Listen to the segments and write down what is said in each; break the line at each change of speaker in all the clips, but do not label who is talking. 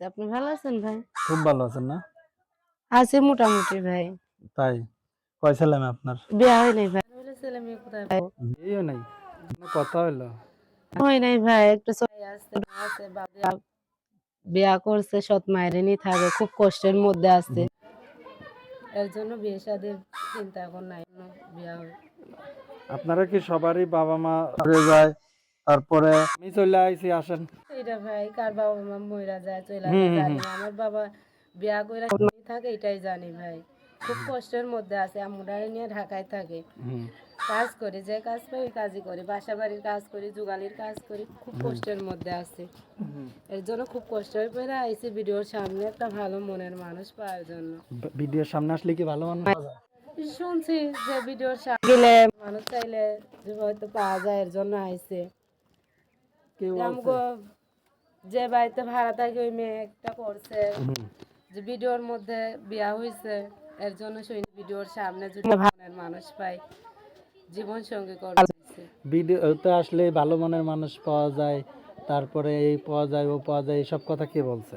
আছে। আপনি ভালো আছেন ভাই?
খুব ভালো আছেন না?
আছি মোটামুটি ভাই।
তাই? কয় ছেলে মেয়ে আপনার?
বিয়া হয় নাই ভাই। হইলে ছেলে মেয়ে কোথায় ভাই।
বিয়েও নাই? কথা হইল?
হয় নাই ভাই একটু আসছে আছে বাবা বিয়া করছে সৎ মায়ের নিয়ে থাকে খুব কষ্টের মধ্যে আছে। এর জন্য বিয়ে শাদীর চিন্তা এখন নাই বিয়া হবে
আপনারা কি সবারই বাবা মা যায়? তারপরে আমি চলে আইছি আসেন।
এটা ভাই কার বাবা মা মইরা যায় চলে জানি আমার বাবা বিয়া কইরা থাকে এটাই জানি ভাই। খুব কষ্টের মধ্যে আছে আমুরাই নিয়ে ঢাকায় থাকে। কাজ করি যে কাজ পাই কাজই করি। বাসা বাড়ির কাজ করি কাজ করি খুব কষ্টের মধ্যে আছে। এর জন্য খুব কষ্ট হয়ে পড়ে আইসি ভিডিওর সামনে একটা ভালো মনের মানুষ পাওয়ার জন্য।
ভিডিওর সামনে আসলে কি ভালো মানুষ
শুনছি যে ভিডিওর সামনে গেলে মানুষ চাইলে হয়তো পাওয়া যায় এর জন্য আইসে যে বাড়িতে ভাড়া থাকে ওই মেয়ে একটা করছে যে ভিডিওর মধ্যে বিয়া হয়েছে এর জন্য সেই ভিডিওর সামনে যদি মনের মানুষ পাই জীবন সঙ্গী করছে
ভিডিওতে আসলে ভালো মনের মানুষ পাওয়া যায় তারপরে এই পাওয়া যায় ও পাওয়া যায় এইসব কথা কে বলছে?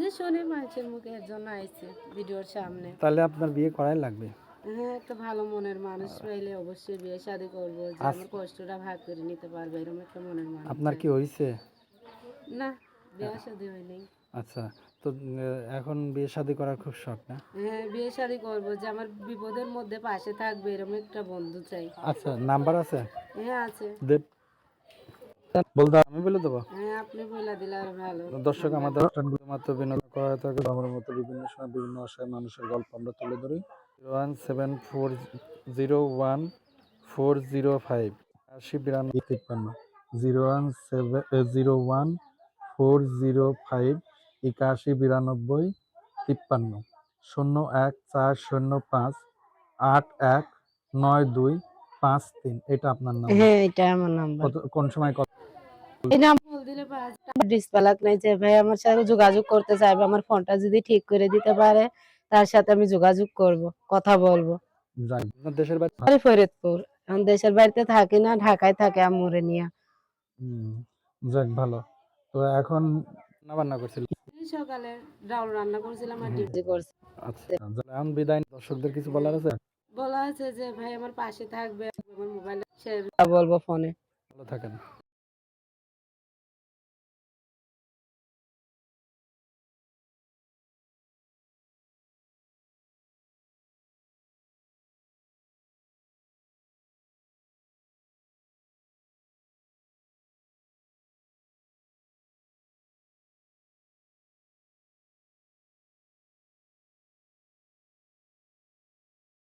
যে শুনি মানুষের মুখে এর জন্য আইছে ভিডিওর সামনে।
তাহলে আপনার বিয়ে করাই লাগবে।
হ্যাঁ একটা ভালো মনের মানুষ পাইলে অবশ্যই বিয়ে শাদী করব যে আমার কষ্টটা ভাগ করে নিতে পারবে এরকম একটা মনের মানুষ।
আপনার কি হয়েছে
না বিয়ে শাদী হয়নি।
আচ্ছা তো এখন বিয়ে শাদী করার খুব শখ না?
হ্যাঁ বিয়ে শাদী করব যে আমার বিপদের মধ্যে পাশে থাকবে এরকম একটা বন্ধু চাই।
আচ্ছা নাম্বার আছে?
হ্যাঁ আছে।
দেব। বলতে আমি বলে দেবো?
হ্যাঁ আপনি বলে দিলে আর ভালো।
দর্শক আমাদের অনুষ্ঠানগুলো মাত্র বিনোদন করা হয়ে থাকে আমার মতো বিভিন্ন সময় বিভিন্ন অসহায় মানুষের গল্প আমরা তুলে ধরি। One seven four zero one four zero five আশি বিরানব্বই তিপ্পান্ন zero one seven zero one four zero five একাশি বিরানব্বই তিপ্পান্ন। শূন্য এক চার শূন্য পাঁচ আট এক নয় দুই পাঁচ তিন। এটা আপনার নাম।
হ্যাঁ এটা আমার নাম্বার।
কোন সময় কত
এই নাম্বার দিলে ডিসপ্লাক নাই যে ভাই আমার সাথে যোগাযোগ করতে চাইবে আমার ফোনটা যদি ঠিক করে দিতে পারে তার সাথে আমি যোগাযোগ করব কথা বলব।
দেশের বাড়ি
ফরিদপুর। এখন দেশের বাড়িতে থাকি না ঢাকায় থাকে আম্মুরে নিয়ে।
যাক ভালো। তো এখন রান্না করছিল।
সকালে ডাউল রান্না করেছিলাম আর ডিউটি করছি।
আচ্ছা এখন বিদায়। দর্শকদের কিছু বলার আছে?
বলা আছে যে ভাই আমার পাশে থাকবে আমার মোবাইল বলব ফোনে।
ভালো থাকেন।